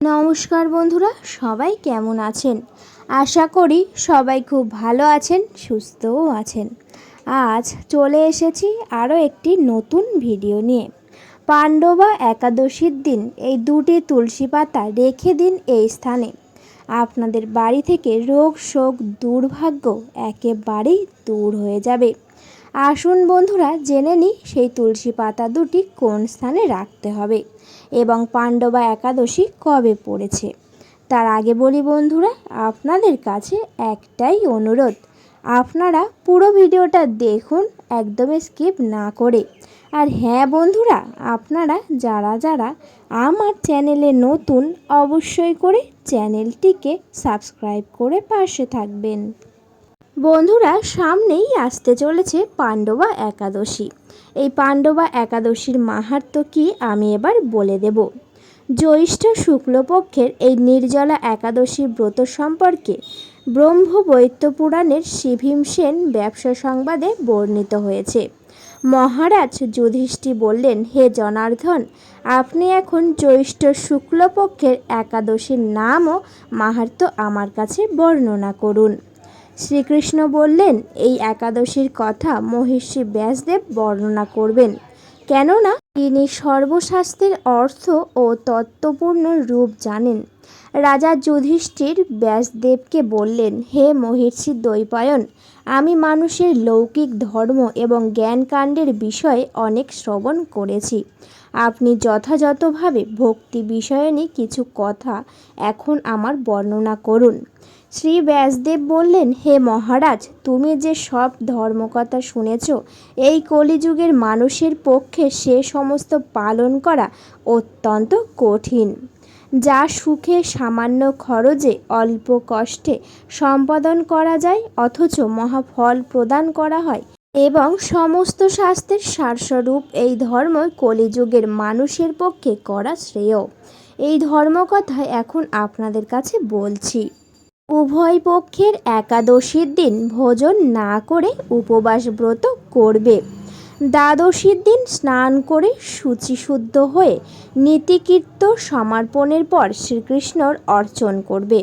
নমস্কার বন্ধুরা, সবাই কেমন আছেন? আশা করি সবাই খুব ভালো আছেন, সুস্থও আছেন। আজ চলে এসেছি আরও একটি নতুন ভিডিও নিয়ে। পাণ্ডবা একাদশীর দিন, এই দুটি তুলসী পাতা রেখে দিন এই স্থানে। আপনাদের বাড়ি থেকে রোগ শোক দুর্ভাগ্য একেবারেই দূর হয়ে যাবে। আসুন বন্ধুরা, জেনে নিই সেই তুলসী পাতা দুটি কোন স্থানে রাখতে হবে। এবং পাণ্ডবা একাদশী কবে পড়েছে? তার আগে বলি বন্ধুরা, আপনাদের কাছে একটাই অনুরোধ। আপনারা পুরো ভিডিওটা দেখুন, একদম স্কিপ না করে। আর হ্যাঁ বন্ধুরা, আপনারা যারা যারা আমার চ্যানেলে নতুন, অবশ্যই করে চ্যানেলটিকে সাবস্ক্রাইব করে পাশে থাকবেন। বন্ধুরা, সামনেই আসতে চলেছে পাণ্ডবা একাদশী। এই পাণ্ডবা একাদশীর মাহাত্ম্য কি আমি এবার বলে দেব? জ্যৈষ্ঠ শুক্লপক্ষের এই নির্জলা একাদশীর ব্রত সম্পর্কে ব্রহ্ম বৈত্য পুরাণের শিভীম সেন ব্যবসা সংবাদে বর্ণিত হয়েছে। মহারাজ যুধিষ্ঠি বললেন, হে জনার্দন, আপনি এখন জ্যৈষ্ঠ শুক্লপক্ষের একাদশীর নাম ও মাহাত্ম্য আমার কাছে বর্ণনা করুন। শ্রীকৃষ্ণ বললেন, এই একাদশীর কথা মহিষী ব্যাসদেব বর্ণনা করবেন। কেননা তিনি সর্বশাস্ত্রের অর্থ ও তত্ত্বপূর্ণ রূপ জানেন। রাজা যুধিষ্ঠির ব্যাসদেবকে বললেন, হে মহিষী দ্বৈপায়ন, আমি মানুষের লৌকিক ধর্ম এবং জ্ঞানকাণ্ডের বিষয়ে অনেক শ্রবণ করেছি। আপনি যথাযথভাবে ভক্তি বিষয়ে কিছু কথা এখন আমার বর্ণনা করুন। শ্রী ব্যাসদেব বললেন, হে মহারাজ, তুমি যে সব ধর্মকথা শুনেছ, এই কলিযুগের মানুষের পক্ষে সে সমস্ত পালন করা অত্যন্ত কঠিন, যা সুখে সামান্য খরচে অল্প কষ্টে সম্পাদন করা যায়, অথচ মহাফল প্রদান করা হয় এবং সমস্ত শাস্ত্রের সারস্বরূপ এই ধর্ম কলিযুগের মানুষের পক্ষে করা শ্রেয়। এই ধর্মকথা এখন আপনাদের কাছে বলছি। উভয় পক্ষের একাদশীর দিন ভোজন না করে উপবাস ব্রত করবে। দ্বাদশীর দিন স্নান করে শুচিশুদ্ধ হয়ে নীতিকীর্ত সমর্পণের পর শ্রীকৃষ্ণর অর্চন করবে।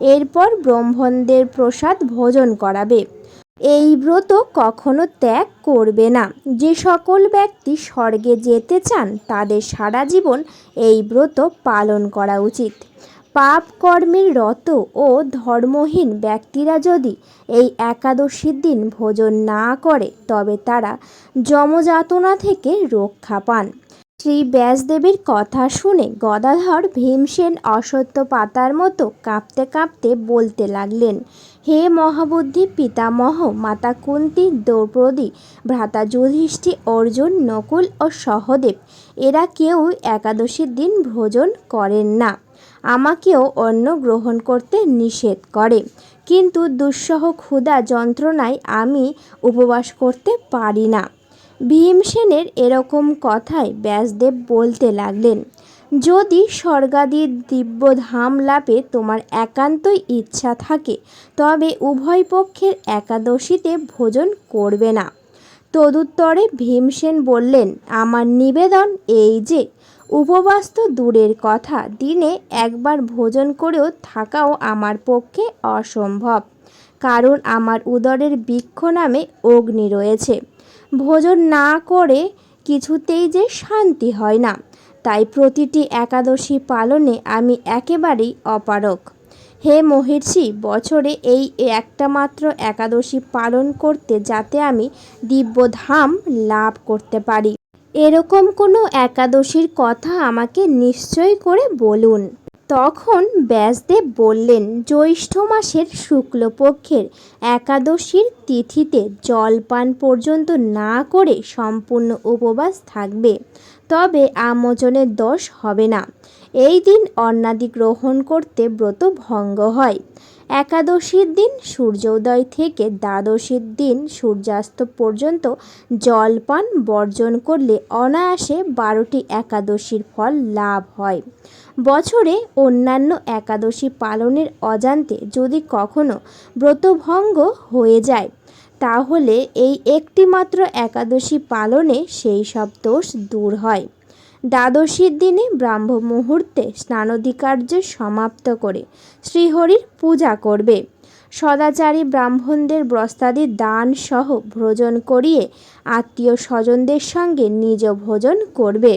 এরপর ব্রহ্মণদের প্রসাদ ভোজন করাবে। এই ব্রত কখনো ত্যাগ করবে না। যে সকল ব্যক্তি স্বর্গে যেতে চান, তাদের সারা জীবন এই ব্রত পালন করা উচিত। পাপ কর্মের রত ও ধর্মহীন ব্যক্তিরা যদি এই একাদশীর দিন ভোজন না করে, তবে তারা যমযাতনা থেকে রক্ষা পান। শ্রী ব্যাসদেবের কথা শুনে গদাধর ভীমসেন অসত্য পাতার মতো কাঁপতে কাঁপতে বলতে লাগলেন, হে মহাবুদ্ধি পিতামহ, মাতা কুন্তি, দ্রৌপদী, ভ্রাতা যুধিষ্ঠি, অর্জুন, নকুল ও সহদেব, এরা কেউ একাদশীর দিন ভোজন করেন না। আমাকেও অন্ন গ্রহণ করতে নিষেধ করে। কিন্তু দুঃসহ ক্ষুধা যন্ত্রণায় আমি উপবাস করতে পারি না। ভীমসেনের এরকম কথায় ব্যাসদেব বলতে লাগলেন, যদি স্বর্গাদির দিব্যধাম লাভে তোমার একান্তই ইচ্ছা থাকে, তবে উভয় পক্ষের একাদশীতে ভোজন করবে না। তদুত্তরে ভীমসেন বললেন, আমার নিবেদন এই যে উপবাস তো দূরের কথা। দিনে একবার ভোজন করেও থাকাও আমার পক্ষে অসম্ভব। কারণ আমার উদরের বৃক্ষ নামে অগ্নি রয়েছে। ভোজন না করে কিছুতেই যে শান্তি হয় না। তাই প্রতিটি একাদশী পালনে আমি একেবারেই অপারক হে মহিষী বছরে এই একটা মাত্র একাদশী পালন করতে যাতে আমি দিব্যধাম লাভ করতে পারি। এরকম কোনো একাদশীর কথা আমাকে নিশ্চয় করে বলুন। তখন ব্যাসদেব বললেন, জ্যৈষ্ঠ মাসের শুক্লপক্ষের একাদশীর তিথিতে জলপান পর্যন্ত না করে সম্পূর্ণ উপবাস থাকবে, তবে আমোচনের দোষ হবে না। এই দিন অন্নাদি গ্রহণ করতে ব্রত ভঙ্গ হয়। একাদশীর দিন সূর্যোদয় থেকে দ্বাদশীর দিন সূর্যাস্ত পর্যন্ত জলপান বর্জন করলে অনায়াসে বারোটি একাদশীর ফল লাভ হয়। বছরে অন্যান্য একাদশী পালনের অজান্তে যদি কখনো ব্রতভঙ্গ হয়ে যায়, তাহলে এই একটিমাত্র একাদশী পালনে সেই সব দোষ দূর হয়। দ্বাদশীর দিনে ব্রাহ্ম মুহূর্তে স্নানধিকার্য সমাপ্ত করে শ্রীহরির পূজা করবে। সদাচারী ব্রাহ্মণদের ব্রস্তাদি দান সহ ভোজন করিয়ে আত্মীয় স্বজনদের সঙ্গে নিজ ভোজন করবে।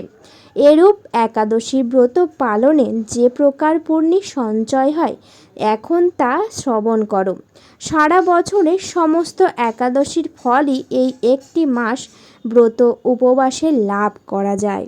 এরূপ একাদশী ব্রত পালনে যে প্রকার পূর্ণি সঞ্চয় হয়, এখন তা শ্রবণ করো। সারা বছরের সমস্ত একাদশীর ফলই এই একটি মাস ব্রত উপবাসে লাভ করা যায়।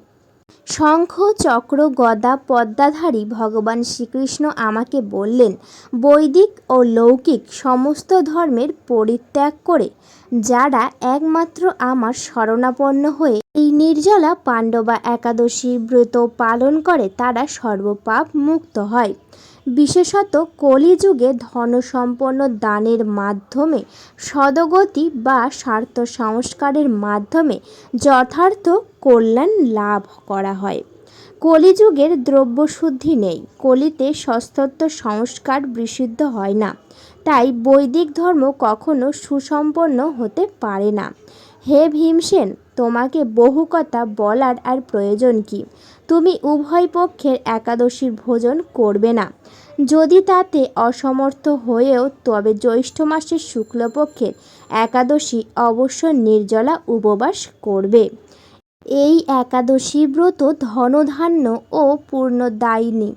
শঙ্খ, চক্র, গদা, পদ্মাধারী ভগবান শ্রীকৃষ্ণ আমাকে বললেন, বৈদিক ও লৌকিক সমস্ত ধর্মের পরিত্যাগ করে, যারা একমাত্র আমার শরণাপন্ন হয়ে এই নির্জলা পাণ্ডবা একাদশী ব্রত পালন করে, তারা সর্বপাপ মুক্ত হয়। বিশেষত কলিযুগে ধনসম্পন্ন দানের মাধ্যমে সদগতি বা স্বার্থ সংস্কারের মাধ্যমে যথার্থ কল্যাণ লাভ করা হয়। কলিযুগের দ্রব্যশুদ্ধি নেই, কলিতে সস্তত্ব সংস্কার বিশুদ্ধ হয় না, তাই বৈদিক ধর্ম কখনো সুসম্পন্ন হতে পারে না। হে ভীমসেন তোমাকে বহু কথা বলার আর প্রয়োজন কি? তুমি উভয় পক্ষের একাদশীর ভোজন করবে না। যদি তাতে অসমর্থ হয়েও, তবে জ্যৈষ্ঠ মাসের শুক্লপক্ষের একাদশী অবশ্য নির্জলা উপবাস করবে। এই একাদশী ব্রত ধনধান্য ও পূর্ণদায়িনী।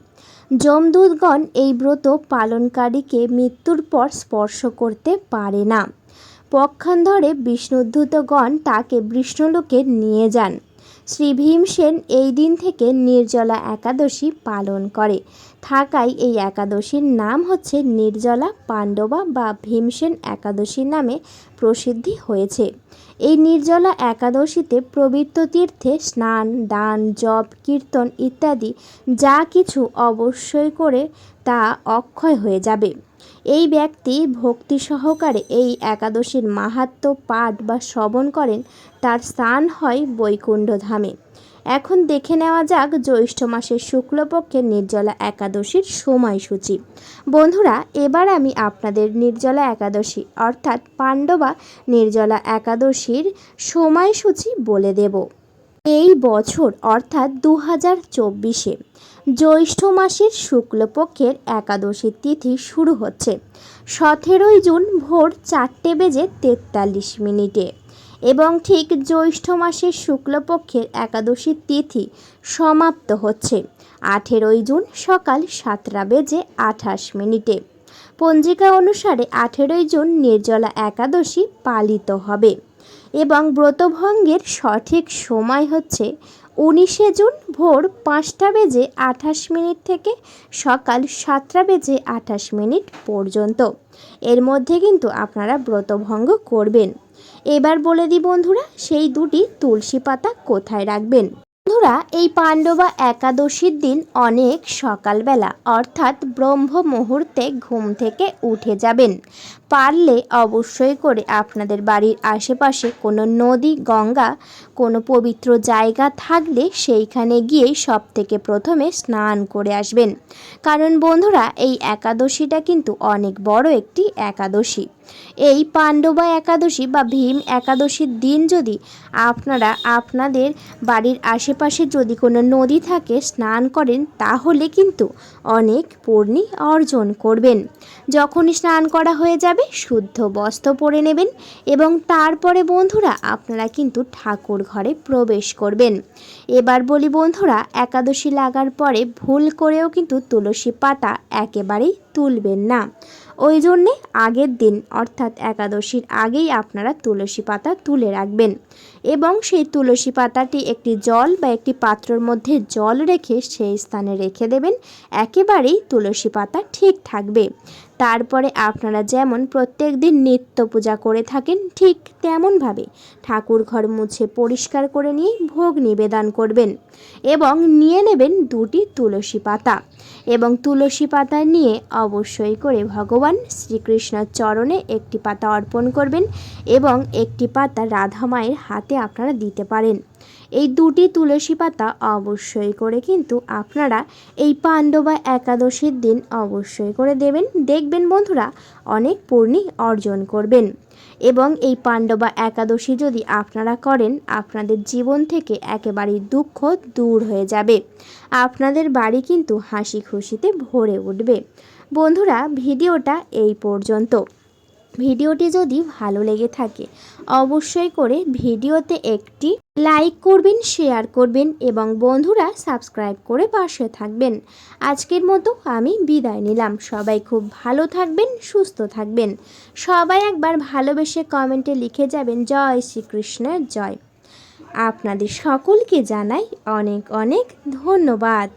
যমদূতগণ এই ব্রত পালনকারীকে মৃত্যুর পর স্পর্শ করতে পারে না। পক্ষান্তরে বিষ্ণুদূতগণ তাকে বিষ্ণুলোকে নিয়ে যান। শ্রী ভীমসেন এই দিন থেকে নির্জলা একাদশী পালন করে। থাকায় এই একাদশীর নাম হচ্ছে নির্জলা পাণ্ডবা বা ভীমসেন একাদশী নামে প্রসিদ্ধি হয়েছে। এই নির্জলা একাদশীতে পবিত্র তীর্থে স্নান, দান, জপ, কীর্তন ইত্যাদি যা কিছু অবশ্যই করে তা অক্ষয় হয়ে যাবে। এই ব্যক্তি ভক্তি সহকারে এই একাদশীর মাহাত্ম পাঠ বা শ্রবণ করেন, তার স্থান হয় বৈকুণ্ঠ ধামে। এখন দেখে নেওয়া যাক জ্যৈষ্ঠ মাসের শুক্লপক্ষের নির্জলা একাদশীর সময়সূচি। বন্ধুরা, এবার আমি আপনাদের নির্জলা একাদশী, অর্থাৎ পাণ্ডবা নির্জলা একাদশীর সময়সূচি বলে দেব। এই বছর, অর্থাৎ দু হাজার চব্বিশে জ্যৈষ্ঠ মাসের শুক্লপক্ষের একাদশীর তিথি শুরু হচ্ছে। সতেরোই জুন ভোর চারটে বেজে তেতাল্লিশ মিনিটে এবং ঠিক জ্যৈষ্ঠ মাসের শুক্লপক্ষের একাদশীর তিথি সমাপ্ত হচ্ছে। আঠেরোই জুন সকাল সাতটা বেজে আঠাশ মিনিটে। পঞ্জিকা অনুসারে আঠেরোই জুন নির্জলা একাদশী পালিত হবে এবং ব্রতভঙ্গের সঠিক সময় হচ্ছে উনিশে জুন ভোর পাঁচটা বেজে আঠাশ মিনিট থেকে সকাল সাতটা বেজে আঠাশ মিনিট পর্যন্ত। এর মধ্যে কিন্তু আপনারা ব্রতভঙ্গ করবেন। এবার বলে দিই বন্ধুরা, সেই দুটি তুলসী পাতা কোথায় রাখবেন? বন্ধুরা, এই পাণ্ডবা একাদশীর দিন অনেক সকালবেলা, অর্থাৎ ব্রহ্ম মুহূর্তে ঘুম থেকে উঠে যাবেন। পারলে অবশ্যই করে আপনাদের বাড়ির আশেপাশে কোনো নদী, গঙ্গা, কোনো পবিত্র জায়গা থাকলে সেইখানে গিয়ে সব থেকে প্রথমে স্নান করে আসবেন। কারণ বন্ধুরা, এই একাদশীটা কিন্তু অনেক বড় একটি একাদশী। এই পাণ্ডবা একাদশী বা ভীম একাদশীর দিন যদি আপনারা আপনাদের বাড়ির আশেপাশে যদি কোনো নদী থাকে স্নান করেন, তাহলে কিন্তু অনেক পূর্ণি অর্জন করবেন। যখন স্নান করা হয়ে যাবে শুদ্ধ বস্ত্র পরে নেবেন এবং তারপরে বন্ধুরা আপনারা কিন্তু ঠাকুর ঘরে প্রবেশ করবেন। এবার বলি বন্ধুরা, একাদশী লাগার পরে ভুল করেও কিন্তু তুলসী পাতা একেবারেই তুলবেন না। ওই জন্যে আগের দিন, অর্থাৎ একাদশীর আগেই আপনারা তুলসী পাতা তুলে রাখবেন এবং সেই তুলসী পাতাটি একটি জল বা একটি পাত্রর মধ্যে জল রেখে সেই স্থানে রেখে দেবেন, একেবারেই তুলসী পাতা ঠিক থাকবে। তারপরে আপনারা যেমন প্রত্যেক দিন নিত্য পূজা করে থাকেন, ঠিক তেমনভাবে ঠাকুর ঘর মুছে পরিষ্কার করে নিয়ে ভোগ নিবেদন করবেন এবং নিয়ে নেবেন দুটি তুলসী পাতা। এবং তুলসী পাতা নিয়ে অবশ্যই করে ভগবান শ্রীকৃষ্ণের চরণে একটি পাতা অর্পণ করবেন এবং একটি পাতা রাধা মায়ের হাতে আপনারা দিতে পারেন। এই দুটি তুলসী পাতা অবশ্যই করে কিন্তু আপনারা এই পাণ্ডবা একাদশীর দিন অবশ্যই করে দেবেন। দেখবেন বন্ধুরা, অনেক পূর্ণি অর্জন করবেন। এবং এই পাণ্ডবা একাদশী যদি আপনারা করেন, আপনাদের জীবন থেকে একেবারেই দুঃখ দূর হয়ে যাবে। আপনাদের বাড়ি কিন্তু হাসি খুশিতে ভরে উঠবে। বন্ধুরা, ভিডিওটা এই পর্যন্ত। ভিডিওটি যদি ভালো লেগে থাকে, অবশ্যই করে ভিডিওতে একটি লাইক করবেন, শেয়ার করবেন এবং বন্ধুরা সাবস্ক্রাইব করে পাশে থাকবেন। আজকের মতো আমি বিদায় নিলাম। সবাই খুব ভালো থাকবেন, সুস্থ থাকবেন। সবাই একবার ভালোবেসে কমেন্টে লিখে যাবেন, জয় শ্রীকৃষ্ণের জয়। আপনাদের সকলকে জানাই অনেক অনেক ধন্যবাদ।